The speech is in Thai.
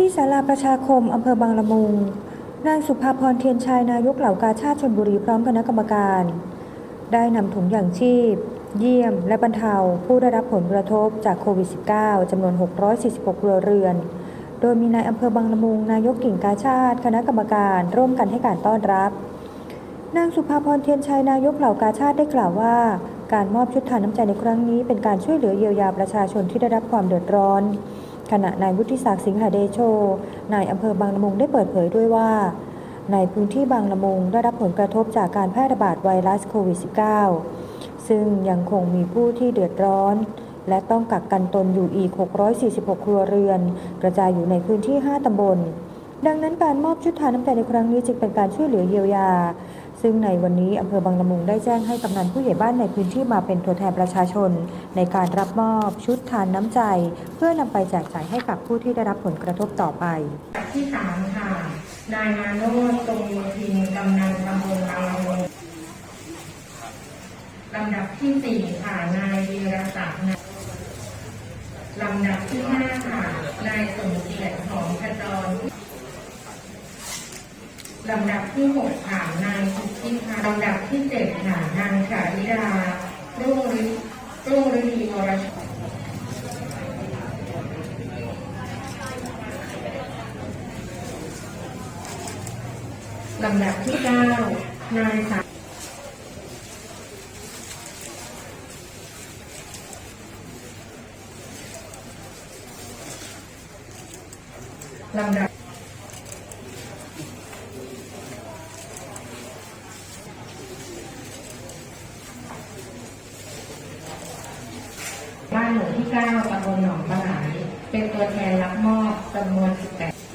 ที่ศาลาประชาคมอำเภอบางละมุง นางสุภาพรเทียนชัยนายกเหล่ากาชาติชนบุรีพร้อมคณะกรรมการ ได้นำถุงอย่างชีพ เยี่ยม และบรรเทาผู้ได้รับผลกระทบจากโควิด -19 จำนวน 646ครัวเรือน โดยมีนายอำเภอบางละมุง นายกกิ่งกาชาติ คณะกรรมการร่วมกันให้การต้อนรับ นางสุภาพรเทียนชัยนายกเหล่ากาชาติได้กล่าวว่า การมอบชุดทานน้ำใจในครั้งนี้เป็นการช่วยเหลือเยียวยาประชาชนที่ได้รับความเดือดร้อน ขณะนายวุฒิศักดิ์สิงหาเดโช นายอำเภอบางละมุงได้เปิดเผยด้วยว่าในพื้นที่บางละมุงได้รับผลกระทบจากการแพร่ระบาดไวรัสโควิด -19 ซึ่งยังคงมีผู้ที่เดือดร้อน และต้องกักกันตนอยู่อีก 646 ครัวเรือน กระจายอยู่ในพื้นที่ 5 ตำบล ดังนั้นการมอบชุดทานน้ำใจในครั้งนี้จึงเป็นการช่วยเหลือเยียวยา ซึ่งในวันนี้อำเภอบางละมุงได้แจ้งให้กำนันผู้ใหญ่บ้านในพื้นที่มาเป็นตัวแทนประชาชน ในการรับมอบชุดทานน้ำใจ เพื่อนำไปแจกจ่ายให้กับผู้ที่ได้รับผลกระทบต่อไปลำดับที่สามค่ะ นายมาโนดตรงโยธินกำนันตำบลบางละมุงลำดับที่สี่ค่ะ นายวีรศักดิ์ลำดับที่ห้าค่ะ นายสมเกียรติหอมขจร ลำดับที่หกค่ะนายสุทธิพาลำดับที่เจ็ดค่ะนางชาลิดารุ่งฤรุ่งฤดีวรชลำดับที่เก้านายสาลำดับ บ้านหมู่ที่เก้าตำบลหนองปลาไหลเป็นตัวแทนรับมอบจำนวน18